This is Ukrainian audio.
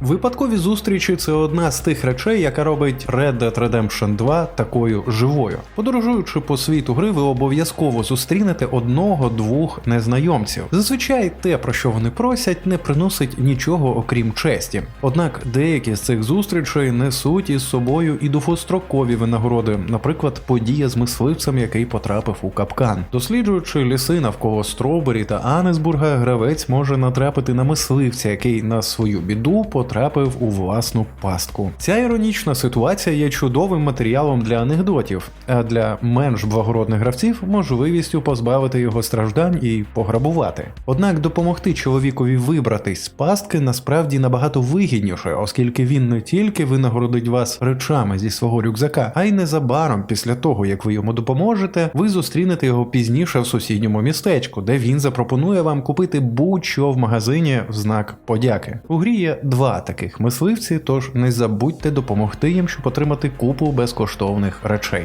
Випадкові зустрічі це одна з тих речей, яка робить Red Dead Redemption 2 такою живою. Подорожуючи по світу гри, ви обов'язково зустрінете одного-двох незнайомців. Зазвичай те, про що вони просять, не приносить нічого окрім честі. Однак деякі з цих зустрічей несуть із собою і довгострокові винагороди, наприклад, подія з мисливцем, який потрапив у капкан. Досліджуючи ліси навколо Стробері та Анесбурга, гравець може натрапити на мисливця, який на свою біду потрапив у власну пастку. Ця іронічна ситуація є чудовим матеріалом для анекдотів, а для менш благородних гравців можливістю позбавити його страждань і пограбувати. Однак допомогти чоловікові вибратись з пастки насправді набагато вигідніше, оскільки він не тільки винагородить вас речами зі свого рюкзака, а й незабаром після того, як ви йому допоможете, ви зустрінете його пізніше в сусідньому містечку, де він запропонує вам купити будь-що в магазині в знак подяки. У грі є два таких мисливці, тож не забудьте допомогти їм, щоб отримати купу безкоштовних речей.